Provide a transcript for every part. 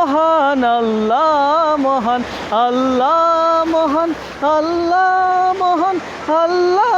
মহান, আল্লাহ মহান আল্লাহ মহান আল্লাহ মহান আল্লাহ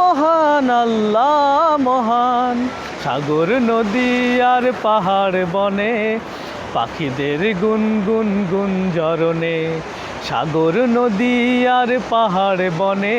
মহান আল্লাহ মহান। সাগর, নদী আর পাহাড় বনে, পাখিদের গুন গুন গুন জরনে সাগর, নদী আর পাহাড় বনে